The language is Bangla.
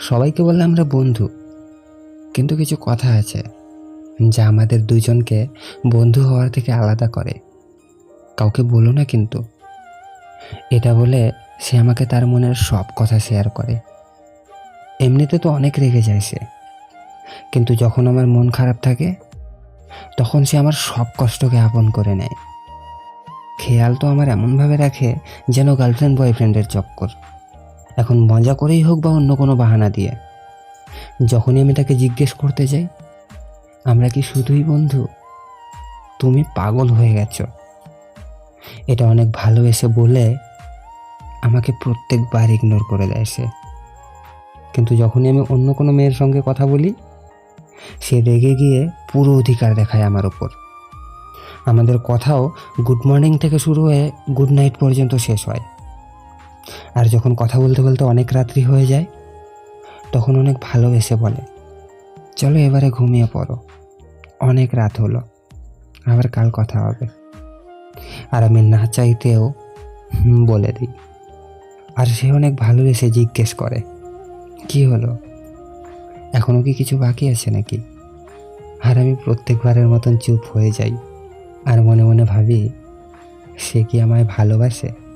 সবাইকে বললে আমরা বন্ধু। কিন্তু কিছু কথা আছে যা আমাদের দুজনকে বন্ধু হওয়ার থেকে আলাদা করে। কাউকে বলো না কিন্তু। এটা বলে সে আমাকে তার মনের সব কথা শেয়ার করে। এমনিতে তো অনেক রেগে যায় সে। কিন্তু যখন আমার মন খারাপ থাকে, তখন সে আমার সব কষ্টকে আপন করে নেয়। খেয়াল তো আমার এমনভাবে রাখে যেন গার্লফ্রেন্ড বয়ফ্রেন্ডের চক্কর। এখন মজা করেই হোক বা অন্য কোনো বাহানা দিয়ে, যখনই আমি তাকে জিজ্ঞেস করতে যাই, আমরা কি শুধুই বন্ধু? তুমি পাগল হয়ে গেছো। এটা অনেক ভালো এসে বলে আমাকে প্রত্যেকবার ইগনোর করে দেয় সে। কিন্তু যখনই আমি অন্য কোনো মেয়ের সঙ্গে কথা বলি, সে রেগে গিয়ে পুরো অধিকার দেখায় আমার ওপর আমাদের কথাও গুড মর্নিং থেকে শুরু হয়ে গুড নাইট পর্যন্ত শেষ হয়। আর যখন কথা বলতে বলতে অনেক রাত্রি হয়ে যায়, তখন অনেক ভালোবেসে বলে, চলো এবারে ঘুমিয়ে পড়ো। অনেক রাত হলো, আবার কাল কথা হবে। আর আমি না চাইতেও বলে দিই। আর সে অনেক ভালোবেসে জিজ্ঞেস করে, কি হলো? এখনও কি কিছু বাকি আছে নাকি? আর আমি প্রত্যেকবারের মতন চুপ হয়ে যাই। আর মনে মনে ভাবি, সে কি আমায় ভালোবাসে?